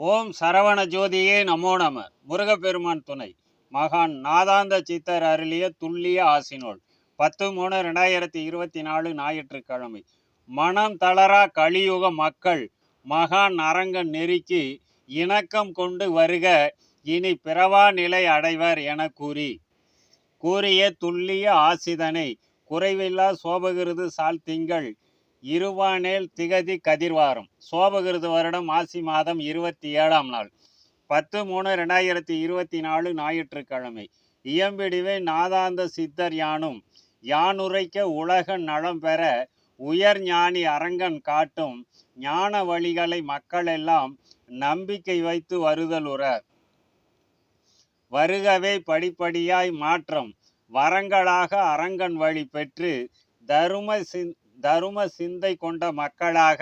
ஓம் சரவண ஜோதியே நமோ நம. முருகப்பெருமான் துணை. மகான் நாதாந்த சித்தர் அருளிய துல்லிய ஆசினோல் பத்து மூணு ரெண்டாயிரத்தி இருபத்தி நாலு ஞாயிற்றுக்கிழமை. மனம் தளரா கலியுக மக்கள். மகான் அரங்க நெருக்கி இணக்கம் கொண்டு வருக. இனி பிறவா நிலை அடைவர் என கூறி. கூறிய துல்லிய ஆசிதனை. குறைவில்லா சோபகிருது சால் திங்கள். இருவானேல் திகதி கதிர்வாரம். சோபகிருத வருடம் ஆசி மாதம் இருபத்தி ஏழாம் நாள். பத்து மூணு ரெண்டாயிரத்தி இருபத்தி நாலு ஞாயிற்றுக்கிழமை. இயம்பிடிவே நாதாந்த சித்தர் யானும் யானுரைக்க உலக நலம் பெற உயர் ஞானி அரங்கன் காட்டும் ஞான வழிகளை மக்களெல்லாம் நம்பிக்கை வைத்து வருதலுற. வருகவே படிப்படியாய் மாற்றம். வரங்களாக அரங்கன் வழி பெற்று தரும தரும சிந்தை கொண்ட மக்களாக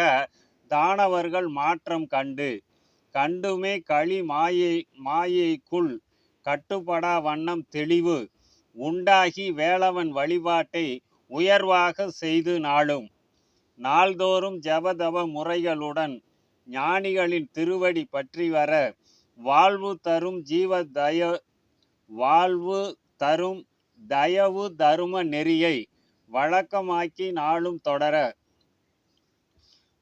தானவர்கள் மாற்றம் கண்டு. கண்டுமே களி மாயை மாயைக்குள் கட்டுப்படா வண்ணம் தெளிவு. உண்டாகி வேளவன் வழிபாட்டை உயர்வாக செய்து நாளும். நாள்தோறும் ஜபதப முறைகளுடன் ஞானிகளின் திருவடி பற்றி வர வாழ்வு தரும் ஜீவ தய வாழ்வு தரும் தயவு தரும நெறியை வழக்கமாக்கி நாளும் தொடர.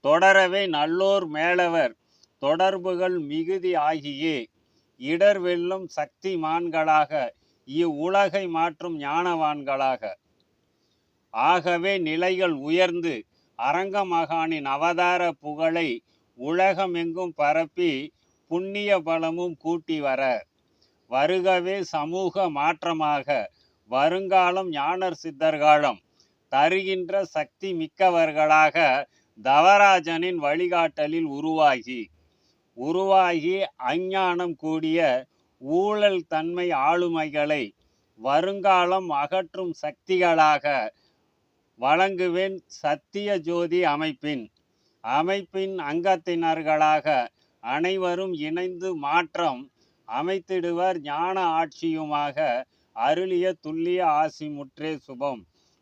தொடரவே நல்லோர் மேலவர் தொடர்புகள் மிகுதி ஆகியே. இடர் வெல்லும் சக்தி மான்களாக இவ்வுலகை மாற்றும் ஞானவான்களாக. ஆகவே நிலைகள் உயர்ந்து அரங்க மகானின் அவதார புகழை உலகமெங்கும் பரப்பி புண்ணிய பலமும் கூட்டி வர. வருகவே சமூக மாற்றமாக வருங்காலம் ஞானர் சித்தர்காலம் தருகின்ற சக்தி மிக்கவர்களாக தவராஜனின் வழிகாட்டலில் உருவாகி உருவாகி அஞ்ஞானம் கூடிய ஊழல் தன்மை ஆளுமைகளை வருங்காலம் அகற்றும் சக்திகளாக வழங்குவேன் சத்திய ஜோதி அமைப்பின். அமைப்பின் அங்கத்தினர்களாக அனைவரும் இணைந்து மாற்றம் அமைத்திடுவர் ஞான ஆட்சியுமாக அருளிய துல்லிய ஆசி முற்றே சுபம்.